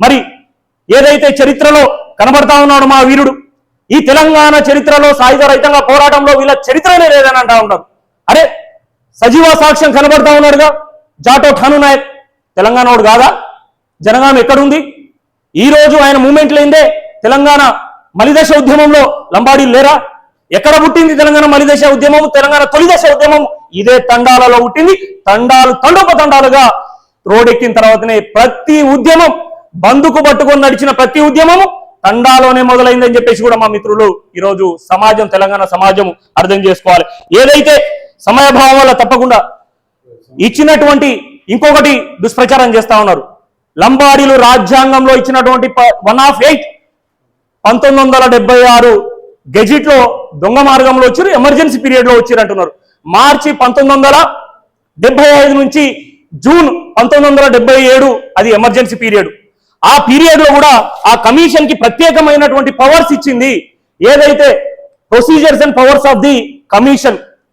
మరి ఏదైతే చరిత్రలో కనబడతా ఉన్నాడు మా వీరుడు ఈ తెలంగాణ చరిత్రలో సాయుధ రైతంగా పోరాటంలో వీళ్ళ చరిత్రనే లేదని అంటా ఉన్నారు అరే సజీవ సాక్ష్యం కనబడతా ఉన్నాడుగా జాటో ఖాను నాయక్. తెలంగాణ కాదా? జనగాం ఎక్కడుంది? ఈ రోజు ఆయన మూమెంట్ లేదే తెలంగాణ మలిదశ ఉద్యమంలో లంబాడీలు లేరా? ఎక్కడ పుట్టింది తెలంగాణ మలిదశ ఉద్యమం? తెలంగాణ తొలిదశ ఉద్యమం ఇదే తండాలలో పుట్టింది. తండాలు తండోప తండాలుగా రోడెక్కిన తర్వాతనే ప్రతి ఉద్యమం బందుకు పట్టుకొని నడిచిన ప్రతి ఉద్యమము తండాలోనే మొదలైందని చెప్పేసి కూడా మా మిత్రులు ఈరోజు సమాజం తెలంగాణ సమాజం అర్థం చేసుకోవాలి. ఏదైతే సమయభావం వల్ల తప్పకుండా ఇచ్చినటువంటి ఇంకొకటి దుష్ప్రచారం చేస్తా ఉన్నారు. లంబాడీలు రాజ్యాంగంలో ఇచ్చినటువంటి వన్ ఆఫ్ ఎయిట్ పంతొమ్మిది వందల డెబ్బై ఆరు గెజిట్లో దొంగ మార్గంలో వచ్చారు ఎమర్జెన్సీ పీరియడ్లో వచ్చారు అంటున్నారు. మార్చి పంతొమ్మిది వందల డెబ్బై ఐదు నుంచి జూన్ పంతొమ్మిది వందల డెబ్బై ఏడు అది ఎమర్జెన్సీ పీరియడ్. ఆ పీరియడ్లో కూడా ఆ కమిషన్కి ప్రత్యేకమైనటువంటి పవర్స్ ఇచ్చింది. ఏదైతే procedures and powers of the commission